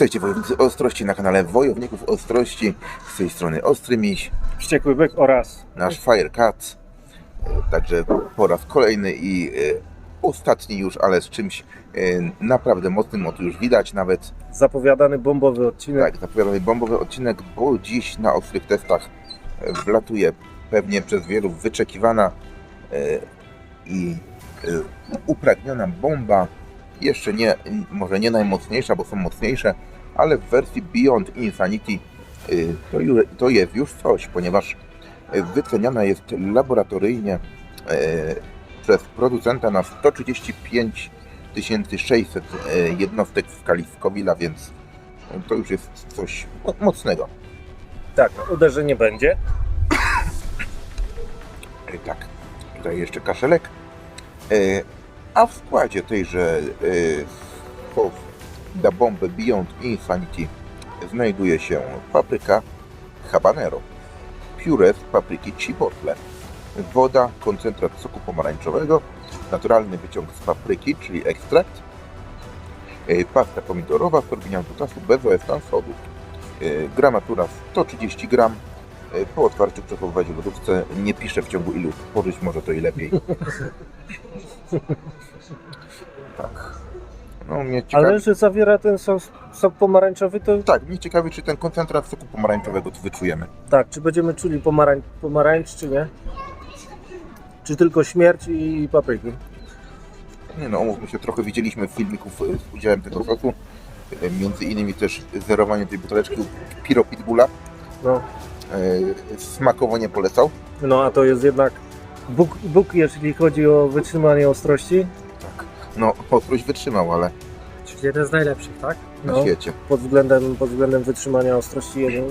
Witajcie wojownicy Ostrości na kanale Wojowników Ostrości. Z tej strony Ostry Miś, Wściekły byk oraz nasz Firecat. Także po raz kolejny i e, ostatni już, ale z czymś e, naprawdę mocnym, o już widać nawet. zapowiadany bombowy odcinek. Tak, zapowiadany bombowy odcinek, bo dziś na ostrych testach e, wlatuje pewnie przez wielu wyczekiwana i upragniona bomba. Jeszcze nie, może nie najmocniejsza, bo są mocniejsze, ale w wersji Beyond Insanity e, to, jest już coś, ponieważ e, wyceniana jest laboratoryjnie e, przez producenta na 135 600 e, jednostek w skali więc to już jest coś mo- mocnego. Tak, uderzenie będzie. E, Tak, tutaj jeszcze kaszelek. E, A w składzie tejże da Bomby Beyond Insanity znajduje się papryka habanero, puree z papryki chipotle, woda, koncentrat soku pomarańczowego, naturalny wyciąg z papryki, czyli ekstrakt, e, pasta pomidorowa, sorbinian potasu bez OSN sodu, e, gramatura 130 gram, E, Po otwarciu przechowywać w lodówce. Nie piszę w ciągu ilu spożyć, może to i lepiej. tak. No mnie ciekawi... Ale że zawiera ten sok, sok pomarańczowy, to Tak, mnie ciekawi, czy ten koncentrat soku pomarańczowego tu wyczujemy. tak, czy będziemy czuli pomarań, pomarańcz, czy nie? Czy tylko śmierć i papryki? Nie no, umówmy się, trochę widzieliśmy filmików z udziałem tego sosu. E, Między innymi też zerowanie tej buteleczki Piro Pitbulla. No, E, Smakowo nie polecał. no a to jest jednak Bóg, Bóg, jeżeli chodzi o wytrzymanie ostrości. No, ostrość wytrzymał, ale Czyli jeden z najlepszych, tak? na No. świecie. Pod względem, pod względem wytrzymania ostrości jeden,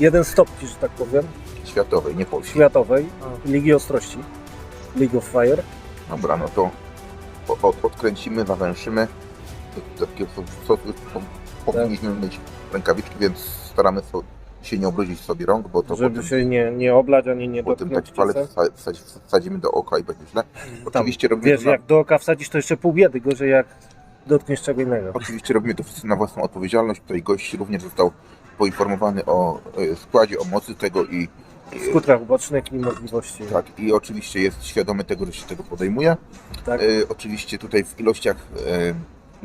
jeden stopni, że tak powiem, Światowej, nie polskiej. światowej Ligi Ostrości. League of Fire. Dobra, no to o- od, odkręcimy, zawęszymy. Takiego sosu po- powinniśmy mieć rękawiczki, więc staramy so, się nie obrudzić sobie rąk, bo to żeby potem, się nie, nie oblać ani nie potem dotknąć. taki palec wsa- wsadzi- wsadzimy do oka i będzie źle. Tam, Oczywiście robimy, Wiesz, to na, jak do oka wsadzisz, to jeszcze pół biedy, gorzej jak dotkniesz czego innego. oczywiście robimy to wszyscy na własną odpowiedzialność. Tutaj gość również został poinformowany o e, składzie, o mocy tego i, i Skutkach ubocznych i możliwości. tak, i oczywiście jest świadomy tego, że się tego podejmuje. Tak, E, oczywiście tutaj w ilościach e,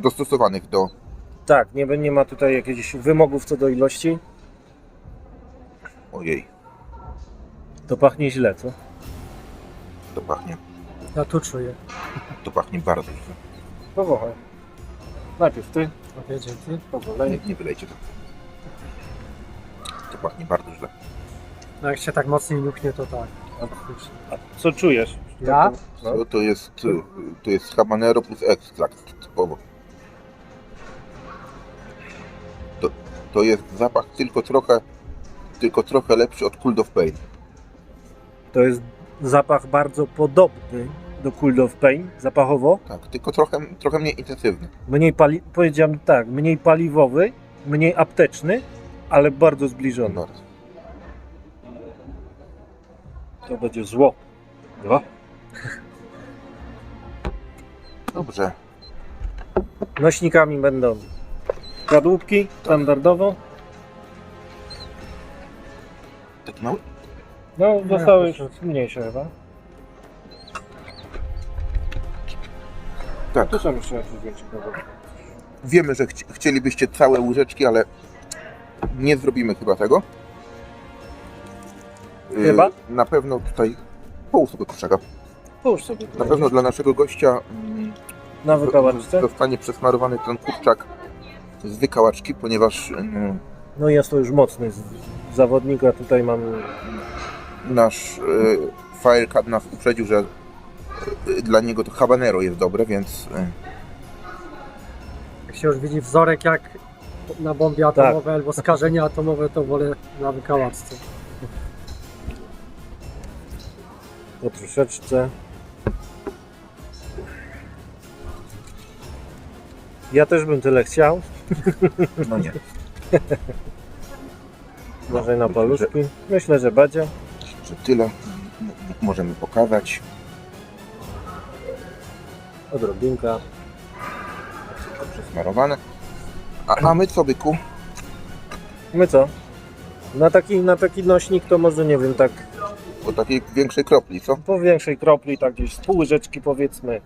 dostosowanych do tak nie, nie ma tutaj jakichś wymogów co do ilości. Ojej, To pachnie źle, co? to pachnie, Ja tu czuję. to pachnie bardzo źle. Powąchaj. Najpierw ty, Okej, dzięki. Nie, powolej. nie wylejcie to. To pachnie bardzo źle. No jak się tak mocniej niuchnie, to tak. A co czujesz? Ja? No. To, to jest to jest habanero plus ekstrakt typowo. To, to jest zapach tylko trochę tylko trochę lepszy od Cold of Pain. To jest zapach bardzo podobny do Cold of Pain, zapachowo. Tak, tylko trochę, trochę mniej intensywny. Mniej pali... powiedziałem tak, mniej paliwowy, mniej apteczny, ale bardzo zbliżony. Bardzo. To będzie zło. Dwa. Dobrze. Nośnikami będą kadłubki standardowo. No, Nie, zostały już proszę. mniejsze chyba. Tak. Tu są jeszcze jakieś większe. Wiemy, że chci- chcielibyście całe łyżeczki, ale nie zrobimy chyba tego. Y, Chyba? Na pewno tutaj pół sobie kurczaka. Połóż sobie Na pewno dla naszego gościa mm, na wykałaczce. zostanie przesmarowany ten kurczak z wykałaczki, ponieważ mm, No jest to już mocny z zawodnika. Tutaj mamy nasz y, Firecat nas uprzedził, że y, dla niego to habanero jest dobre, więc y, Jak się już widzi wzorek jak na bombie Tak. atomowej albo skażenia atomowe, to wolę na wykałaczce. po troszeczce. Ja też bym tyle chciał. no nie. Może na paluszki. Myślę, że będzie. Że tyle m- możemy pokazać. Odrobinka. Przesmarowane. A, a my co, byku? My co? Na taki, na taki nośnik to może nie wiem, tak Po takiej większej kropli, co? po większej kropli, tak gdzieś z pół łyżeczki powiedzmy.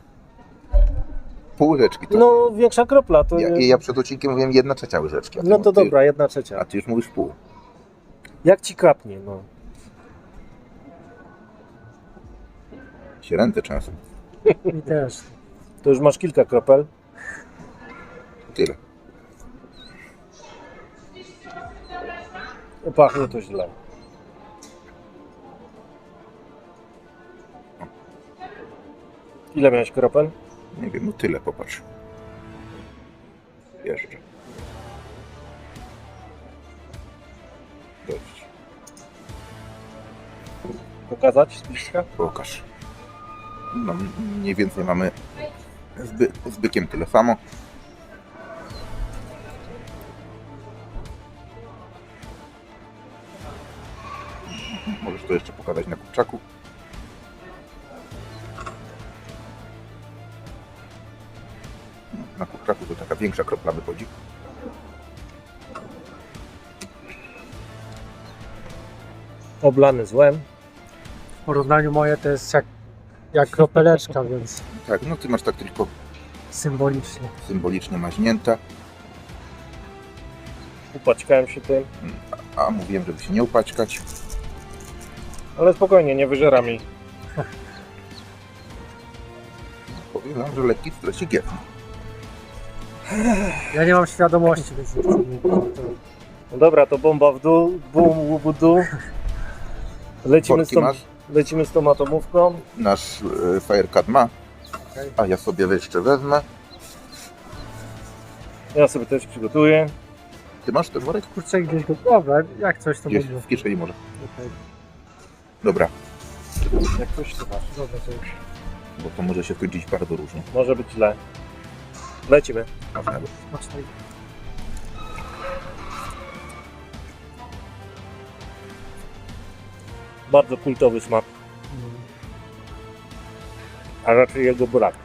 Pół łyżeczki to. No większa kropla to. Ja, ja przed odcinkiem mówiłem jedna trzecia łyżeczki. No to ty- dobra, jedna trzecia. A ty już mówisz pół. Jak ci kapnie, no. Się ręce często. I też. To już masz kilka kropel. Tyle. Pachnie to źle. Ile miałeś kropel? Nie wiem, no tyle, popatrz. Jeszcze. Dość. Pokazać z bliska? Pokaż. No, mniej więcej mamy z, by, z bykiem tyle samo. Możesz to jeszcze pokazać na kurczaku. Na kurczaku to taka większa kropla wychodzi. Oblany złem. W porównaniu moje to jest jak, jak kropeleczka, więc Tak, no ty masz tak tylko symbolicznie. symbolicznie maźnięta, Upaćkałem się tym. a mówiłem, żeby się nie upaćkać. Ale spokojnie, nie wyżeram jej. Powiem wam, że lekki stresik jest. Ja nie mam świadomości, więc nie chcę mówić. To No dobra, to bomba w dół, bum, łubu, dół. Lecimy z, Worki tą, masz? lecimy z tą atomówką. Nasz e, Firecat ma, Okej. a ja sobie jeszcze wezmę. Ja sobie też przygotuję. Ty masz ten worek? Kurczę, gdzieś go... Dobra, jak coś to Gdzieś będzie. w kieszeni może. Okej. Dobra, Jak coś tu masz. Dobra, to już. bo to może się skończyć bardzo różnie. Może być źle. Lecimy. Bardzo kultowy smak, a raczej jego brak.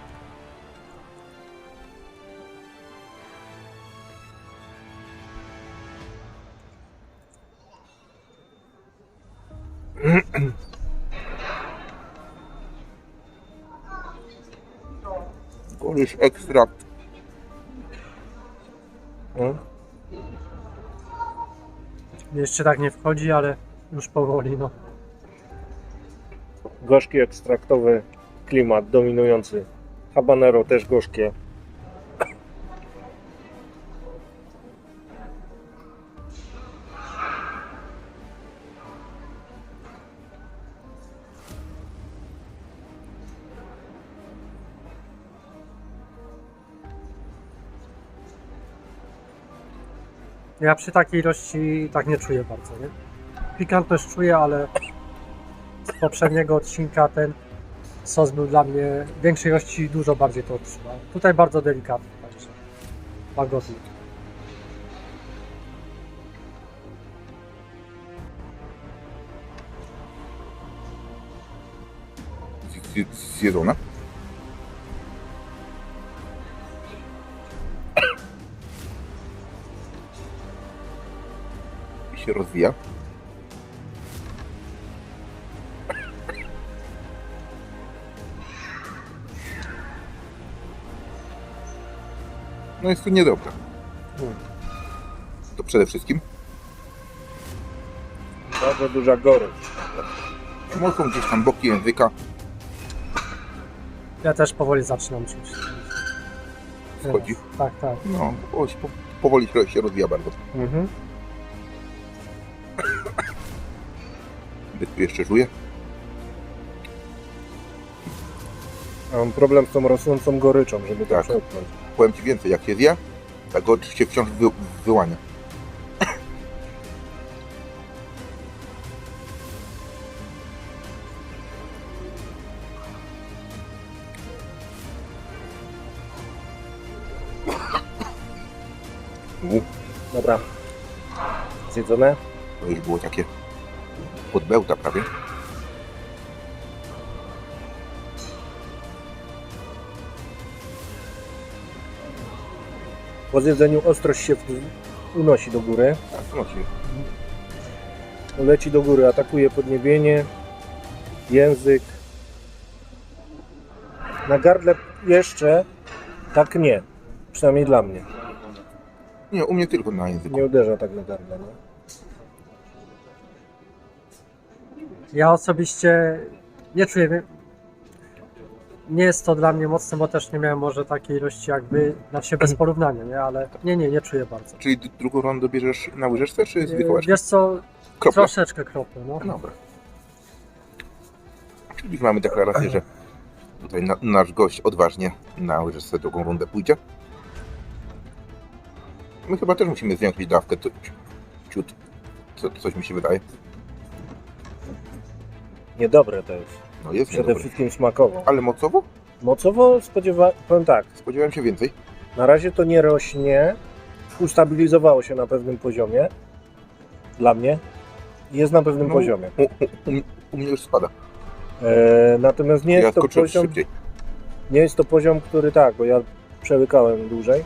Golisz ekstrakt. Jeszcze tak nie wchodzi, ale już powoli, no. Gorzki, ekstraktowy klimat dominujący. Habanero też gorzkie. Ja przy takiej ilości tak nie czuję bardzo, nie? Pikantność czuję, ale z poprzedniego odcinka ten sos był dla mnie w większej ilości dużo bardziej to odczuwał. Tutaj bardzo delikatny, także łagodny. Zjedzone. Się rozwija. No jest to niedobre. To przede wszystkim Bardzo duża gorycz. mocą gdzieś tam boki języka Ja też powoli zaczynam czuć. wchodzi. Tak, tak. No, po, powoli się- się rozwija bardzo. Mhm. Jeszcze żuje. Ja Mam problem z tą rosnącą goryczą, żeby to Tak. przełknąć. Powiem Ci więcej, jak się zje, tak gorycz się wciąż wy, wyłania. U, Dobra. Zjedzone? Już było takie podbełta prawie. Po zjedzeniu ostrość się unosi do góry. Tak, nosi. Leci do góry, atakuje podniebienie, język. Na gardle jeszcze tak nie. Przynajmniej dla mnie. Nie, u mnie tylko na języku. Nie uderza tak na gardle. No. Ja osobiście nie czuję. Nie jest to dla mnie mocne, bo też nie miałem może takiej ilości jak wy, znaczy bez porównania, nie? Ale nie, nie, nie czuję bardzo. Czyli d- drugą rundę bierzesz na łyżeczce, czy z Yy, wykołaczką? Wiesz co, troszeczkę krople, no. Dobra. Czyli mamy deklarację, że tutaj na, nasz gość odważnie na łyżeczce drugą rundę pójdzie. My chyba też musimy zwiększyć dawkę. To, ciut. Co, coś mi się wydaje. Niedobre to jest. No jest Przede niedobre. wszystkim smakowo. Ale mocowo? Mocowo spodziewałem, powiem tak, Spodziewałem się więcej. na razie to nie rośnie. Ustabilizowało się na pewnym poziomie. Dla mnie. Jest na pewnym No. poziomie. U, u, u, u mnie już spada. E, natomiast nie ja jest to skoczyłem poziom. szybciej. Nie jest to poziom, który tak, bo ja przełykałem dłużej.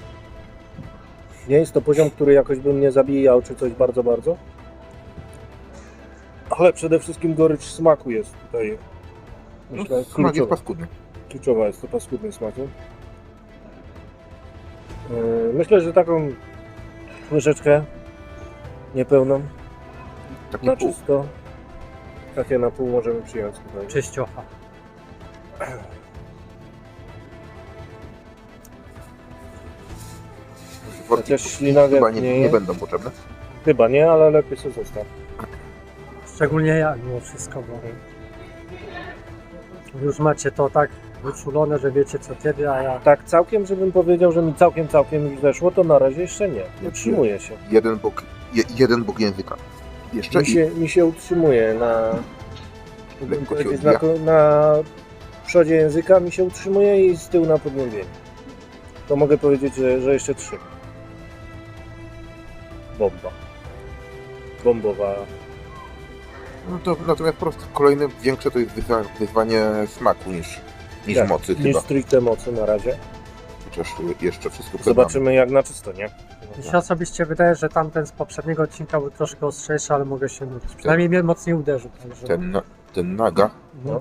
Nie jest to poziom, który jakoś by mnie zabijał, czy coś bardzo, bardzo. Ale przede wszystkim gorycz smaku jest tutaj. No, Myślę, smak jest kluczowa. paskudny. Kluczowa jest to paskudny smaku. Yy, Myślę, że taką łyżeczkę niepełną, Taki na pół. czysto, takie na pół możemy przyjąć spokojnie. Czyściocha. Worki Chociaż ślina chyba nie, nie, nie będą potrzebne. Chyba nie, ale lepiej sobie zostaw. Szczególnie ja mimo wszystko, bo już macie to tak wyczulone, że wiecie co kiedy, a ja Tak całkiem, żebym powiedział, że mi całkiem, całkiem już zeszło, to na razie jeszcze nie. Utrzymuje się. Jeden bok, je, jeden bok języka. Jeszcze Mi się, mi się utrzymuje na, na, na przodzie języka mi się utrzymuje i z tyłu na podniebieniu. To mogę powiedzieć, że, że jeszcze trzy. Bomba. Bombowa. No to natomiast po prostu kolejne większe to jest wyzwa- wyzwanie smaku niż, niż Tak, mocy Niż chyba. stricte mocy na razie. Chociaż jeszcze wszystko. Zobaczymy jak na czysto, nie? mi się osobiście wydaje, że tamten z poprzedniego odcinka był troszkę ostrzejszy, ale mogę się mylić. Przynajmniej mnie mocniej uderzył. Także Ten, na- ten naga, no.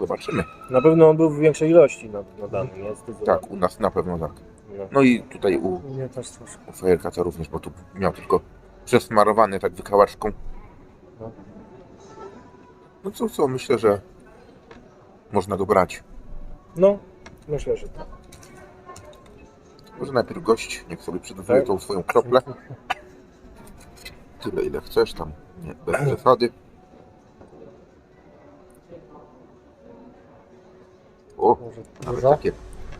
zobaczymy. Na pewno on był w większej ilości na, na danym? Zdecydowanie. Tak, u nas na pewno tak. No. No i tutaj u, U mnie też u Fajerka to również, bo tu miał tylko przesmarowany tak wykałaczką. No. No co, co, myślę, że można go brać. no, myślę, że tak. Może najpierw gość, niech sobie przygotuje Tak. tą swoją kroplę. Tyle ile chcesz tam, nie, bez przesady. O, Może nawet takie.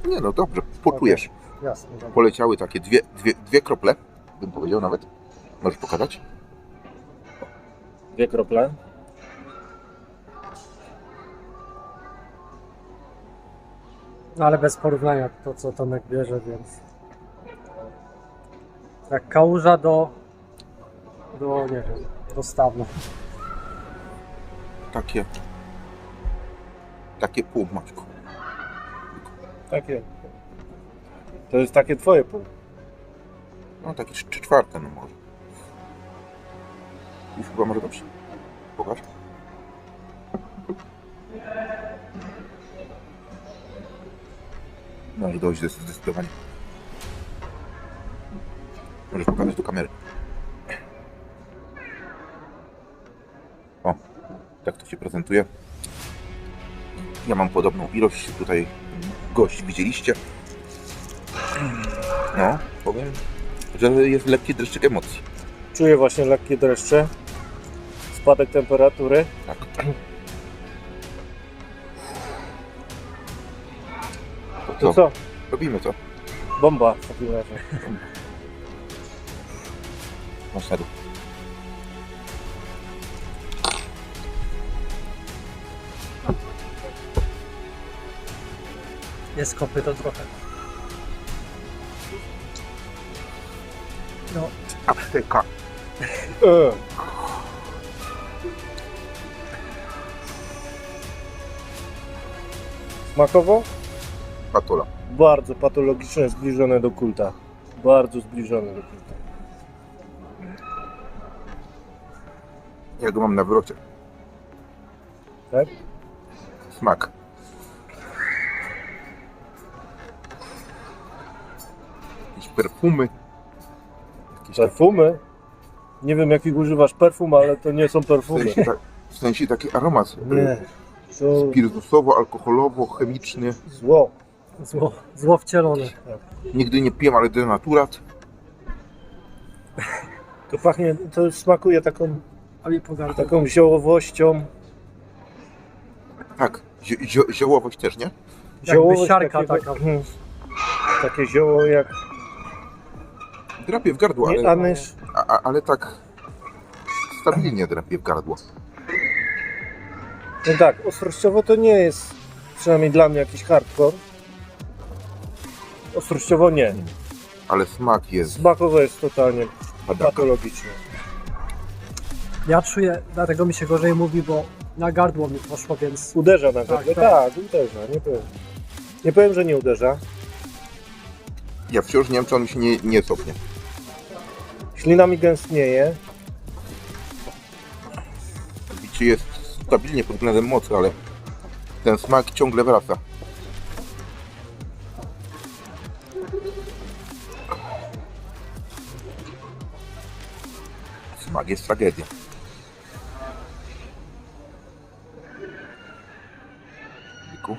Nie no dobrze, poczujesz. Jasne. Poleciały takie dwie, dwie, dwie krople, bym powiedział nawet. Możesz pokazać? Dwie krople. No ale bez porównania to, co Tomek bierze, więc... Jak kałuża do... do, nie wiem, do stawna. Takie. Takie pół, Maćku. Takie. To jest takie twoje pół. No takie trzy czwarte, no może. Już chyba może dobrze. Pokaż. Może dojść zdes- zdecydowanie. Możesz pokazać do kamery. O, tak to się prezentuje. Ja mam podobną ilość. Tutaj gość widzieliście. No, powiem, że jest lekki dreszczyk emocji. Czuję właśnie lekkie dreszcze. Spadek temperatury. Tak. To To co? Robimy to. Bomba w takim razie. Masz na dół. Jest kopyto trochę. No, Apteka. Smakowo? Patola. bardzo patologiczne, zbliżone do kulta. Bardzo zbliżone do kulta. Ja go mam na wyrocie. Tak? Smak. Jakieś perfumy. Jakieś Perfumy? Nie wiem jakich używasz perfum, ale to nie są w, perfumy. sensie, tak, w sensie taki aromat. Nie. Spirytusowo, alkoholowo, chemiczny. zło. Zło, zło wcielone. Nigdy nie piłem, ale denaturat. To pachnie, to smakuje taką, A mi pogardę. taką ziołowością. Tak, zi- zio- ziołowość też, nie? Ziołowość siarka takiego- taka. Hmm. Takie zioło jak Drapie w gardło, nie ale, a, a- ale tak stabilnie drapie w gardło. No tak, ostrościowo to nie jest, przynajmniej dla mnie, jakiś hardcore. Ostrościowo nie. Ale smak jest Smakowo jest totalnie padaka. patologiczny. Ja czuję, dlatego mi się gorzej mówi, bo na gardło mi poszło, więc Uderza na Tak, gardło. tak. Tak, uderza, nie powiem. Nie powiem, że nie uderza. Ja wciąż nie wiem, czy on mi się nie, nie cofnie. Ślina mi gęstnieje. Bicie jest stabilnie pod względem mocy, ale ten smak ciągle wraca. Smak jest tragedia. Wiku.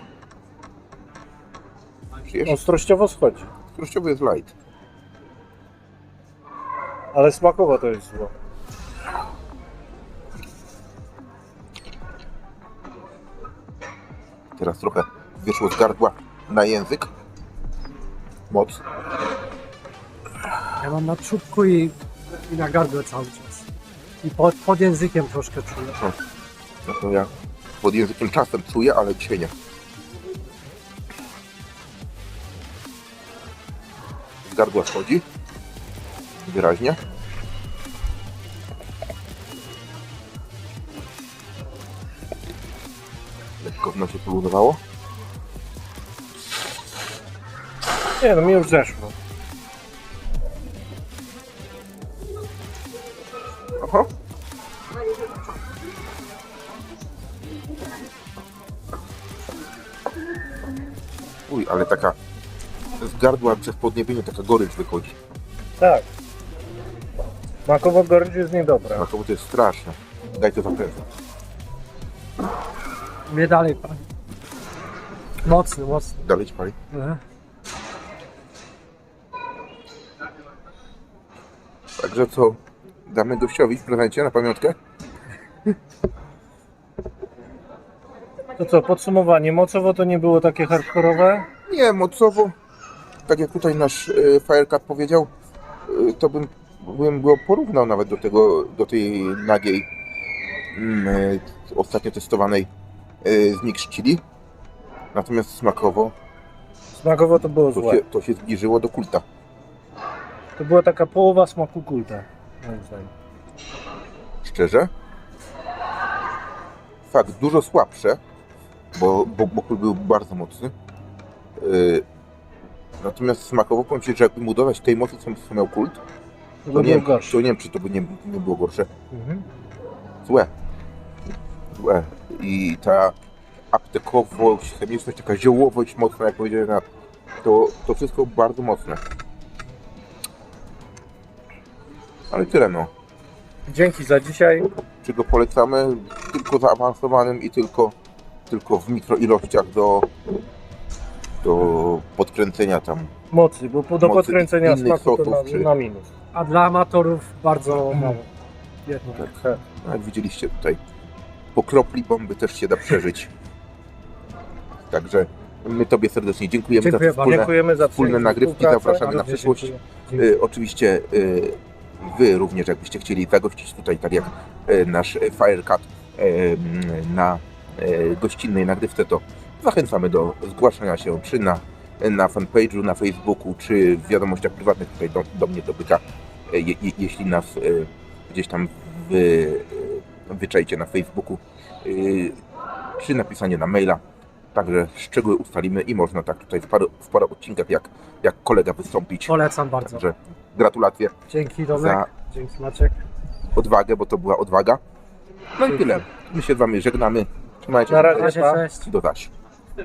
Żyjesz? Ostrościowo schodzi. Skróściowy jest light. Ale smakowo to jest zło. Teraz trochę wyszło z gardła na język. Moc. ja mam na czubku i, i na gardle cały czas. I pod, pod językiem troszkę czuję. No to ja pod językiem czasem czuję, ale dzisiaj nie. Z gardła schodzi. Wyraźnie. Nosie poluzowało. Nie, no mi już zeszło. Aha. Uj, ale taka z gardła przez podniebienie taka gorycz wychodzi. Tak. Smakowo gorycz jest niedobra. No to jest straszne. Daj to zakręcę. Mnie dalej pali. Mocny, mocny. Dalej ci pali. Mhm. Także co? Damy gościowi w prezencie na pamiątkę? To co, podsumowanie. Mocowo to nie było takie hardkorowe. Nie, mocowo. Tak jak tutaj nasz y, Firecat powiedział, y, to bym, bym go porównał nawet do tego, do tej nagiej mm, y, ostatnio testowanej y, Chili. Natomiast smakowo Smakowo to było to złe. się, to się zbliżyło do kulta. To była taka połowa smaku kulta. Moim zdaniem. Szczerze. Fakt, dużo słabsze, bo, bo, bo kult był bardzo mocny. Y, natomiast smakowo powiem Ci, że jakby mu dodać tej mocy, co co miał kult, To to by nie, było gorsze. to nie wiem, czy to by nie, nie było gorsze. Mhm. Złe. Złe. I ta aptekowość, chemiczność, taka ziołowość mocna, jak powiedziałem, to, to wszystko bardzo mocne. Ale tyle no. Dzięki za dzisiaj. Czy go polecamy tylko zaawansowanym i tylko, tylko w mikroilościach do, do podkręcenia tam. Mocy, bo po- do Mocy podkręcenia innych smaku to sosów, na, czy- na minus. A dla amatorów bardzo mało. Jedno. Tak. jak widzieliście tutaj, po kropli bomby też się da przeżyć. Także my Tobie serdecznie dziękujemy Dziękuję za wspólne, Dziękujemy za wspólne nagrywki, zapraszamy na przyszłość. dziękuję. Y, oczywiście y, Wy również, jakbyście chcieli zagościć tutaj, tak jak y, nasz Firecat y, mm, na y, gościnnej nagrywce, to zachęcamy do zgłaszania się czy na, na fanpage'u, na Facebooku, czy w wiadomościach prywatnych tutaj do, do mnie do byka, y, je, je, jeśli nas gdzieś tam y, wyczajcie na Facebooku, czy napisanie na maila Także szczegóły ustalimy i można tak tutaj w paru, w paru odcinkach jak, jak kolega wystąpić. Polecam bardzo. Także gratulacje, Dzięki Domek, dzięki Maciek. odwagę, bo to była odwaga. No i tyle. My się z Wami żegnamy. Trzymajcie się. Na razie, cześć. Do zaś.